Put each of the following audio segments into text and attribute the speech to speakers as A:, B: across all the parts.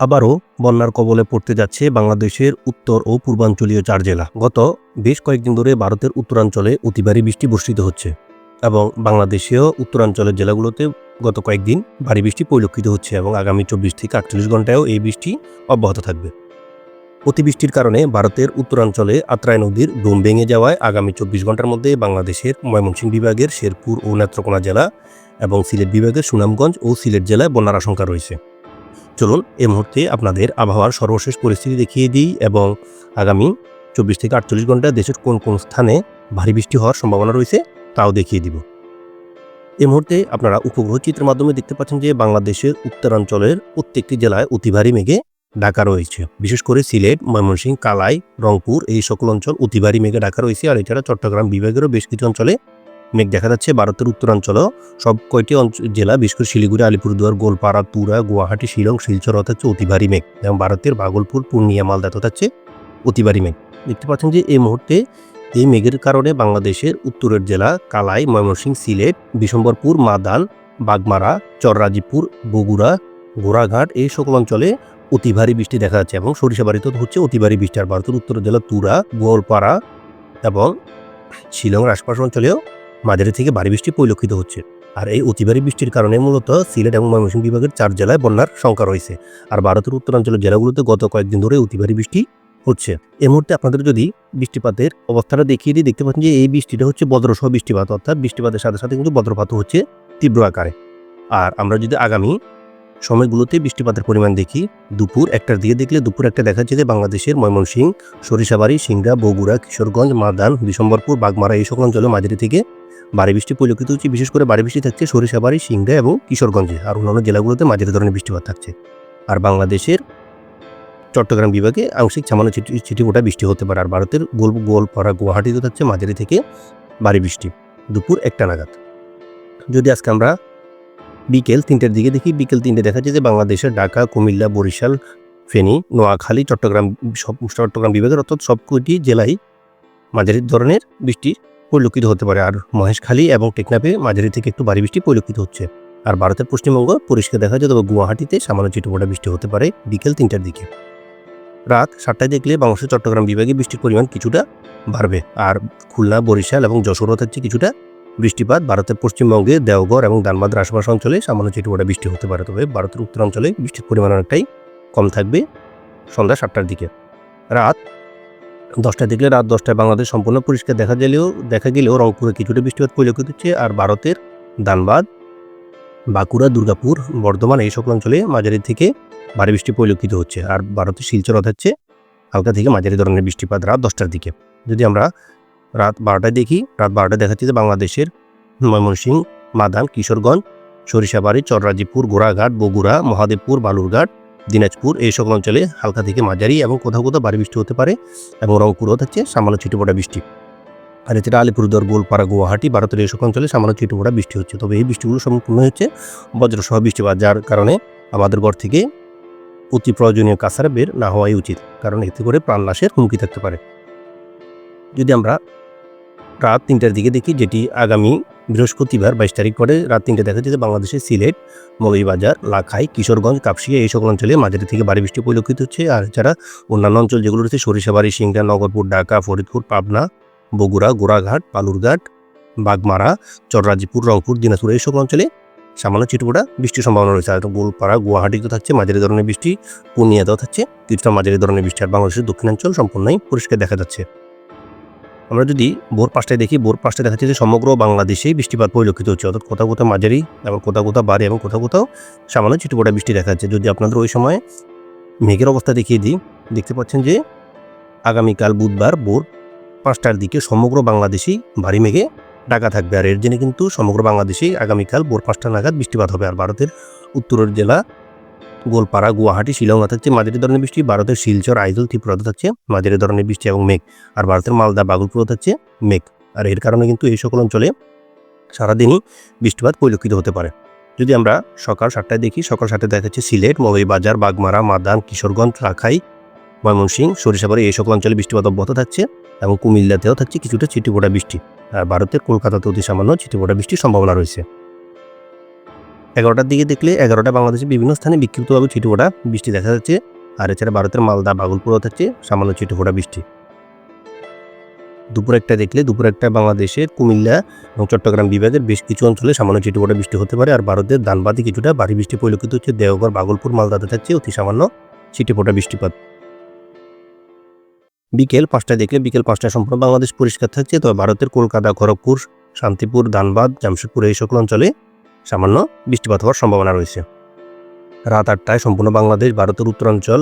A: আবারও বন্যার কবলে পড়তে যাচ্ছে বাংলাদেশের উত্তর ও পূর্বাঞ্চলীয় চার জেলা। গত বেশ কয়েকদিন ধরে ভারতের উত্তরাঞ্চলে অতিবারী বৃষ্টি বর্ষিত হচ্ছে এবং বাংলাদেশেও উত্তরাঞ্চলের জেলাগুলোতে গত কয়েকদিন ভারী বৃষ্টি পরিলক্ষিত হচ্ছে এবং আগামী চব্বিশ থেকে আটচল্লিশ ঘন্টায়ও এই বৃষ্টি অব্যাহত থাকবে। অতিবৃষ্টির কারণে ভারতের উত্তরাঞ্চলে আত্রাই নদীর ডোম ভেঙে যাওয়ায় আগামী চব্বিশ ঘণ্টার মধ্যে বাংলাদেশের ময়মনসিংহ বিভাগের শেরপুর ও নেত্রকোনা জেলা এবং সিলেট বিভাগের সুনামগঞ্জ ও সিলেট জেলায় বন্যার আশঙ্কা রয়েছে। চলুন এই মুহূর্তে আপনাদের আবহাওয়ার সর্বশেষ পরিস্থিতি দেখিয়ে দিই এবং আগামী চব্বিশ থেকে আটচল্লিশ ঘন্টায় দেশের কোন কোন স্থানে ভারী বৃষ্টি হওয়ার সম্ভাবনা রয়েছে তাও দেখিয়ে দিব। এ মুহূর্তে আপনারা উপগ্রহ চিত্রের মাধ্যমে দেখতে পাচ্ছেন যে বাংলাদেশের উত্তরাঞ্চলের প্রত্যেকটি জেলায় অতি ভারী মেঘে ঢাকা রয়েছে। বিশেষ করে সিলেট, ময়মনসিংহ, কালাই, রংপুর এই সকল অঞ্চল অতি ভারী মেঘে ঢাকা রয়েছে। আর এছাড়া চট্টগ্রাম বিভাগেরও বেশ কিছু অঞ্চলে মেঘ দেখা যাচ্ছে। ভারতের উত্তরাঞ্চলও সব কয়টি জেলা, বিশেষ করে শিলিগুড়ি, আলিপুরদুয়ার, গোলপাড়া, তুরা, গুয়াহাটি, শিলং, শিলচর হচ্ছে অতি ভারী মেঘ। এবং ভারতের ভাগলপুর, পূর্ণিয়া, মালদা তথা হচ্ছে অতি ভারী মেঘ। দেখতে পাচ্ছেন যে এই মুহূর্তে এই মেঘের কারণে বাংলাদেশের উত্তরের জেলা কালাই, ময়মনসিংহ, সিলেট, বিশম্বরপুর, মাদান, বাগমারা, চররাজিপুর, বগুড়া, গোড়াঘাট এই সকল অঞ্চলে অতি ভারী বৃষ্টি দেখা যাচ্ছে এবং সরিষাবাড়িতে হচ্ছে অতি ভারী বৃষ্টি। আর ভারতের উত্তরের জেলা তুরা, গোয়ালপাড়া এবং শিলং আশপাশ অঞ্চলেও মাঝারি থেকে ভারী বৃষ্টি পরিলক্ষিত হচ্ছে। আর এই অতি ভারী বৃষ্টির কারণে মূলত সিলেট এবং ময়মনসিংহ বিভাগের চার জেলায় বন্যার সংখ্যা রয়েছে। আর ভারতের উত্তরাঞ্চলের জেলাগুলোতে গত কয়েকদিন ধরে অতি ভারী বৃষ্টি হচ্ছে। এই মুহূর্তে আপনাদের যদি বৃষ্টিপাতের অবস্থাটা দেখিয়ে দিই, দেখতে পাচ্ছেন যে এই বৃষ্টিটা হচ্ছে বজ্রসহ বৃষ্টিপাত, অর্থাৎ বৃষ্টিপাতের সাথে সাথে কিন্তু বজ্রপাতও হচ্ছে তীব্র আকারে। আর আমরা যদি আগামী সময়গুলোতে বৃষ্টিপাতের পরিমাণ দেখি, দুপুর একটার দিকে দেখলে দুপুর একটা দেখা যাচ্ছে যে বাংলাদেশের ময়মনসিংহ, সরিষাবাড়ি, সিংড়া, বগুড়া, কিশোরগঞ্জ মাদান বিশম্বরপুর, বাগমারা এই সকল অঞ্চলে মাঝারি থেকে ভারী বৃষ্টি পরিলক্ষিত হচ্ছে বিশেষ করে ভারী বৃষ্টি থাকছে সরিষাবাড়ি, সিংড়া এবং কিশোরগঞ্জে আর অন্যান্য জেলাগুলোতে মাঝারি ধরনের বৃষ্টিপাত থাকছে। আর বাংলাদেশের চট্টগ্রাম বিভাগে আংশিক ছামানো ছিটি ফোটা বৃষ্টি হতে পারে। আর ভারতের গোল গোলপাড়া গুয়াহাটিতে থাকছে মাঝারি থেকে ভারী বৃষ্টি। দুপুর একটা নাগাদ। যদি আজকে আমরা বিকেল তিনটের দিকে দেখি, বিকেল তিনটে দেখা যাচ্ছে যে বাংলাদেশের ঢাকা, কুমিল্লা, বরিশাল, ফেনী, নোয়াখালী, চট্টগ্রাম সব, চট্টগ্রাম বিভাগের অর্থাৎ সবকটি জেলায় মাঝারি ধরনের বৃষ্টি পরিলক্ষিত হতে পারে। আর মহেশখালী এবং টেকনাফে মাঝারি থেকে একটু ভারী বৃষ্টি পরিলক্ষিত হচ্ছে। আর ভারতের পশ্চিমবঙ্গ পরিষ্কার দেখা যায়, তবে গুয়াহাটিতে সামান্য চিটুপোটা বৃষ্টি হতে পারে বিকেল তিনটার দিকে। রাত সাতটায় দেখলে বাংলাদেশের চট্টগ্রাম বিভাগে বৃষ্টির পরিমাণ কিছুটা বাড়বে। আর খুলনা, বরিশাল এবং যশোরও থাকছে কিছুটা বৃষ্টিপাত। ভারতের পশ্চিমবঙ্গে দেওঘর এবং দানবাদের আশেপাশ অঞ্চলে সামান্য চিটুপোটা বৃষ্টি হতে পারে, তবে ভারতের উত্তরাঞ্চলে বৃষ্টির পরিমাণ অনেকটাই কম থাকবে সন্ধ্যা সাতটার দিকে। রাত দশটায় দেখলে রাত দশটায় বাংলাদেশ সম্পূর্ণ পরিষ্কার দেখা গেলেও দেখা গেলেও রংপুরে কিছুটা বৃষ্টিপাত পরিলক্ষিত হচ্ছে আর ভারতের দানবাদ বাঁকুড়া, দুর্গাপুর, বর্ধমান এই সকল অঞ্চলে মাঝারি থেকে ভারী বৃষ্টি পরিলক্ষিত হচ্ছে আর ভারতের শিলচর হচ্ছে হালকা থেকে মাঝারি ধরনের বৃষ্টিপাত রাত দশটার দিকে। যদি আমরা রাত বারোটায় দেখি, রাত বারোটায় দেখাচ্ছে যে বাংলাদেশের ময়মনসিংহ, মাদান, কিশোরগঞ্জ, সরিষাবাড়ি, চররাজিপুর, গোড়াঘাট, বগুড়া, মহাদেবপুর, বালুরঘাট দিনাজপুর, এই সকল অঞ্চলে হালকা থেকে মাঝারি এবং কোথাও কোথাও ভারী বৃষ্টি হতে পারে এবং রংপুরও থাকছে সামান্য ছিটেফোঁটা বৃষ্টি। আর এছাড়া আলিপুরদুয়ার, গোলপাড়া, গুয়াহাটি ভারতের এই সকল অঞ্চলে সামান্য ছিটেফোঁটা বৃষ্টি হচ্ছে। তবে এই বৃষ্টিগুলো সম্পূর্ণ হচ্ছে বজ্রসহ বৃষ্টিপাত, যার কারণে আমাদের ঘর থেকে অতি প্রয়োজনীয় কাছাড়া বের না হওয়াই উচিত, কারণ এতে করে প্রাণনাশের হুমকি থাকতে পারে। যদি আমরা রাত তিনটার দিকে দেখি, যেটি আগামী বৃহস্পতিবার বাইশ তারিখ পরে রাত তিনটে দেখা যাচ্ছে বাংলাদেশের সিলেট মৌলভীবাজার লাখাই, কিশোরগঞ্জ, কাপসিয়া এই সকল অঞ্চলে মাঝারি থেকে ভারী বৃষ্টি পরিলক্ষিত হচ্ছে। আর যারা অন্যান্য অঞ্চল যেগুলো রয়েছে, সরিষাবাড়ি, সিংড়া, নগরপুর, ঢাকা, ফরিদপুর, পাবনা, বগুড়া, গোড়াঘাট পালুরঘাট বাগমারা চররাজিপুর রংপুর, দিনাজপুর এই সকল অঞ্চলে সামান্য চিটুপোটা বৃষ্টির সম্ভাবনা রয়েছে। আর গোলপাড়া গুয়াহাটিতে থাকছে মাঝারি ধরনের বৃষ্টি, পূর্ণিয়াতেও থাকছে কিছুটা মাঝারি ধরনের বৃষ্টি। আর বাংলাদেশের দক্ষিণাঞ্চল সম্পূর্ণই পরিষ্কার দেখা যাচ্ছে। আমরা যদি ভোর পাঁচটায় দেখি, ভোর পাঁচটায় দেখা যাচ্ছে যে সমগ্র বাংলাদেশেই বৃষ্টিপাত পরিলক্ষিত হচ্ছে। অর্থাৎ কোথাও কোথাও মাঝারি এবং কোথাও কোথাও বাড়ে এবং কোথাও কোথাও সামান্য চিটুপোটা বৃষ্টি দেখা যাচ্ছে। যদি আপনাদের ওই সময় মেঘের অবস্থা দেখিয়ে দিই, দেখতে পাচ্ছেন যে আগামীকাল বুধবার ভোর পাঁচটার দিকে সমগ্র বাংলাদেশেই ভারী মেঘে ঢাকা থাকবে। আর এর জন্য কিন্তু সমগ্র বাংলাদেশেই আগামীকাল ভোর পাঁচটা নাগাদ বৃষ্টিপাত হবে। আর ভারতের উত্তরের জেলা গোলপাড়া, গুয়াহাটি, শিলং থাকছে মাঝারি ধরনের বৃষ্টি, ভারতের শিলচর, আইজল ত্রিপুরাতে থাকছে মাঝারি ধরনের বৃষ্টি এবং মেঘ। আর ভারতের মালদা বাগলপুরও থাকছে মেঘ। আর এর কারণে কিন্তু এই সকল অঞ্চলে সারাদিনই বৃষ্টিপাত পরিলক্ষিত হতে পারে। যদি আমরা সকাল সাতটায় দেখি, সকাল সাতটায় দেখা যাচ্ছে সিলেট, মৌলভীবাজার, বাগমারা, মাদান, কিশোরগঞ্জ, রাখাই, ময়মনসিংহ, সরিষাবাড়ি এই সকল অঞ্চলে বৃষ্টিপাত অব্যাহত থাকছে এবং কুমিল্লাতেও থাকছে কিছুটা ছিটিপোটা বৃষ্টি। আর ভারতের কলকাতাতে অতি সামান্য ছিটিপোটা বৃষ্টির সম্ভাবনা রয়েছে। এগারোটার দিকে দেখলে এগারোটা বাংলাদেশের বিভিন্ন স্থানে বিক্ষিপ্তভাবে ছিটফোঁটা বৃষ্টি দেখা যাচ্ছে। আর এছাড়া ভারতের মালদা, বাগলপুরও থাকছে সামান্য ছিটফোঁটা বৃষ্টি। দুপুর একটা দেখলে দুপুর একটা বাংলাদেশের কুমিল্লা এবং চট্টগ্রাম বিভাগের বেশ কিছু অঞ্চলে সামান্য ছিটফোঁটা বৃষ্টি হতে পারে। আর ভারতের দানবাদী কিছুটা ভারী বৃষ্টি পরিলক্ষিত হচ্ছে। দেওঘর, বাগলপুর, মালদাতে থাকছে অতি সামান্য ছিটেফোঁটা বৃষ্টিপাত। বিকেল পাঁচটায় দেখলে বিকেল পাঁচটায় সম্পূর্ণ বাংলাদেশ পরিষ্কার থাকছে। তবে ভারতের কলকাতা, খড়গপুর, শান্তিপুর, ধানবাদ, জামশেদপুর এই সকল অঞ্চলে সামান্য বৃষ্টিপাত হওয়ার সম্ভাবনা রয়েছে। রাত আটটায় সম্পূর্ণ বাংলাদেশ, ভারতের উত্তরাঞ্চল,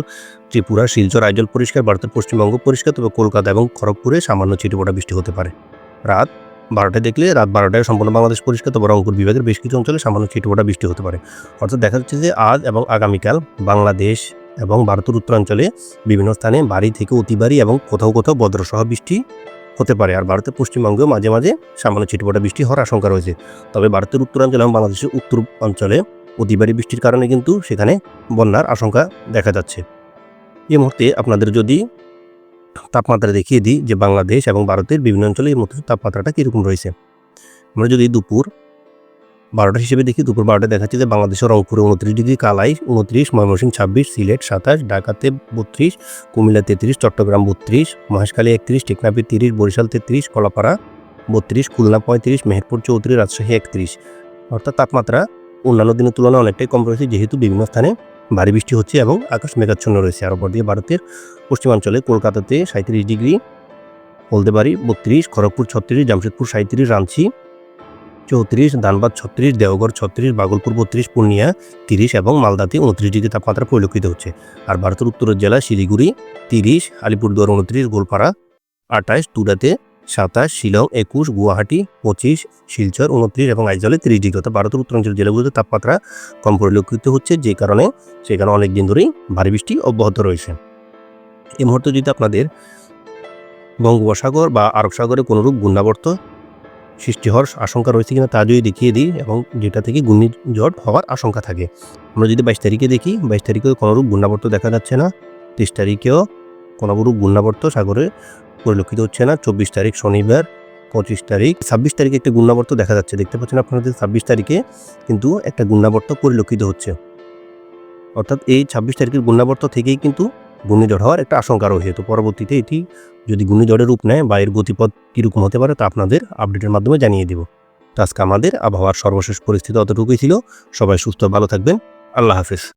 A: ত্রিপুরা, শিলচর, আইজল পরিষ্কার, ভারতের পশ্চিমবঙ্গ পরিষ্কার, তবে কলকাতা এবং খড়গপুরে সামান্য ছিটেফোঁটা বৃষ্টি হতে পারে। রাত বারোটায় দেখলে রাত বারোটায় সম্পূর্ণ বাংলাদেশ পরিষ্কার, তবে রংপুর বিভাগের বেশ কিছু অঞ্চলে সামান্য ছিটেফোঁটা বৃষ্টি হতে পারে। অর্থাৎ দেখা যাচ্ছে যে আজ এবং আগামীকাল বাংলাদেশ এবং ভারতের উত্তরাঞ্চলে বিভিন্ন স্থানে বাড়ি থেকে অতি এবং কোথাও কোথাও বজ্রসহ বৃষ্টি হতে পারে। আর ভারতের পশ্চিমবঙ্গেও মাঝে মাঝে সামান্য ছিটপটা বৃষ্টি হওয়ার আশঙ্কা রয়েছে। তবে ভারতের উত্তরাঞ্চল এবং বাংলাদেশের উত্তর অঞ্চলে অতি বৃষ্টির কারণে কিন্তু সেখানে বন্যার আশঙ্কা দেখা যাচ্ছে। এই মুহূর্তে আপনাদের যদি তাপমাত্রা দেখিয়ে দিই যে বাংলাদেশ এবং ভারতের বিভিন্ন অঞ্চলে এই মুহূর্তে তাপমাত্রাটা কীরকম রয়েছে। আমরা যদি দুপুর বারোটা হিসেবে দেখি, দুপুর বারোটা দেখাচ্ছে যে বাংলাদেশের রংপুরে উনত্রিশ ডিগ্রি, কালাই উনত্রিশ, ময়মনসিংহ ছাব্বিশ, সিলেট সাতাশ, ঢাকাতে বত্রিশ, কুমিল্লা তেত্রিশ, চট্টগ্রাম বত্রিশ, মহেশখালী একত্রিশ, টেকনাফি তিরিশ, বরিশাল তেত্রিশ, কলাপাড়া বত্রিশ, খুলনা পঁয়ত্রিশ, মেহেরপুর চৌত্রিশ, রাজশাহী একত্রিশ। অর্থাৎ তাপমাত্রা অন্যান্য দিনের তুলনায় অনেকটাই কম রয়েছে, যেহেতু বিভিন্ন স্থানে ভারী বৃষ্টি হচ্ছে এবং আকাশ মেঘাচ্ছন্ন রয়েছে। আর অপর দিকে ভারতের পশ্চিমাঞ্চলে কলকাতাতে সাঁত্রিশ ডিগ্রি, হলদেবাড়ি বত্রিশ, খড়গপুর ছত্রিশ, জামশেদপুর সাঁত্রিশ রাঞ্চি চৌত্রিশ ধানবাদ ছত্রিশ, দেওঘর ছত্রিশ, বাগলপুর বত্রিশ, পূর্ণিয়া তিরিশ এবং মালদাতে উনত্রিশ ডিগ্রি তাপমাত্রা পরিলক্ষিত হচ্ছে। আর ভারতের উত্তরের জেলা শিলিগুড়ি তিরিশ, আলিপুরদুয়ার উনত্রিশ, গোলপাড়া আঠাশ, তুরাতে সাতাশ, শিলং একুশ, গুয়াহাটি পঁচিশ, শিলচর উনত্রিশ এবং আইজলে তিরিশ ডিগ্রি। অর্থাৎ ভারতের উত্তরাঞ্চল জেলাগুলোতে তাপমাত্রা কম পরিলক্ষিত হচ্ছে যে কারণে সেখানে অনেক দিন ধরেই ভারী বৃষ্টি অব্যাহত রয়েছে। এই মুহূর্তে যদি আপনাদের বঙ্গোপসাগর বা আরব সাগরে কোনোরূপ ঘূর্ণাবর্ত সৃষ্টি হওয়ার আশঙ্কা রয়েছে কিনা তা যদি দেখিয়ে দিই এবং যেটা থেকে ঘূর্ণিঝড় হওয়ার আশঙ্কা থাকে। আমরা যদি বাইশ তারিখে দেখি, বাইশ তারিখেও কোনোরূপ ঘূর্ণাবর্ত দেখা যাচ্ছে না। তেইশ তারিখেও কোনোরূপ ঘূর্ণাবর্ত সাগরে পরিলক্ষিত হচ্ছে না। চব্বিশ তারিখ শনিবার, পঁচিশ তারিখ, ছাব্বিশ তারিখে একটা ঘূর্ণাবর্ত দেখা যাচ্ছে। দেখতে পাচ্ছেন আপনাদের ছাব্বিশ তারিখে কিন্তু একটা গুণাবর্ত পরিলক্ষিত হচ্ছে। অর্থাৎ এই ছাব্বিশ তারিখের গুণাবর্ত থেকেই কিন্তু ঘূর্ণিঝড় হওয়ার একটা আশঙ্কা রয়েছে। তো পরবর্তীতে এটি যদি ঘূর্ণিঝড়ের রূপ নেয় বা এর গতিপথ কীরকম হতে পারে তা আপনাদের আপডেটের মাধ্যমে জানিয়ে দেব। তো আজকে আমাদের আবহাওয়ার সর্বশেষ পরিস্থিতি অতটুকুই ছিল। সবাই সুস্থ, ভালো থাকবেন। আল্লাহ হাফিজ।